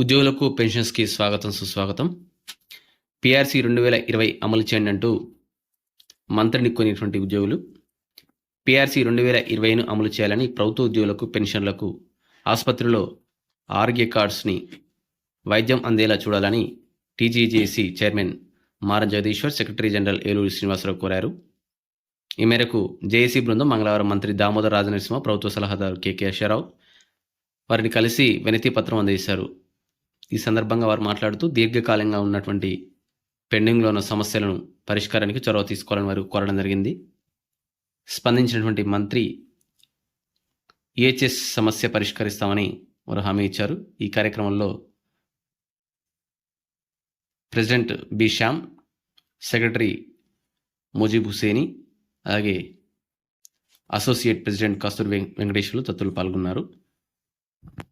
ఉద్యోగులకు పెన్షన్స్కి స్వాగతం సుస్వాగతం. పిఆర్సీ రెండు వేల ఇరవై అమలు చేయండి అంటూ మంత్రిని కొనిటువంటి ఉద్యోగులు. పిఆర్సీ రెండు వేల ఇరవైను అమలు చేయాలని ప్రభుత్వ ఉద్యోగులకు పెన్షన్లకు ఆసుపత్రిలో ఆరోగ్య కార్డ్స్ని వైద్యం అందేలా చూడాలని TGJC chairman Mara Jagadishwar secretary general Eluru Srinivasarao కోరారు. ఈ మేరకు జేఏసీ బృందం మంగళవారం మంత్రి దామోదర్ రాజనరసింహ ప్రభుత్వ సలహాదారు కె కేశవరావు వారిని కలిసి వినతి పత్రం అందజేశారు ఈ సందర్భంగా వారు మాట్లాడుతూ దీర్ఘకాలంగా ఉన్నటువంటి పెండింగ్లో ఉన్న సమస్యలను పరిష్కారానికి చొరవ తీసుకోవాలని వారు కోరడం జరిగింది. స్పందించినటువంటి మంత్రి ఈహెచ్ఎస్ సమస్య పరిష్కరిస్తామని వారు హామీ ఇచ్చారు. ఈ కార్యక్రమంలో president B Shyam secretary Mujeeb Hussaini అలాగే అసోసియేట్ ప్రెసిడెంట్ కస్తూరి వెం- వెంకటేశ్వర్లు తత్తులు పాల్గొన్నారు.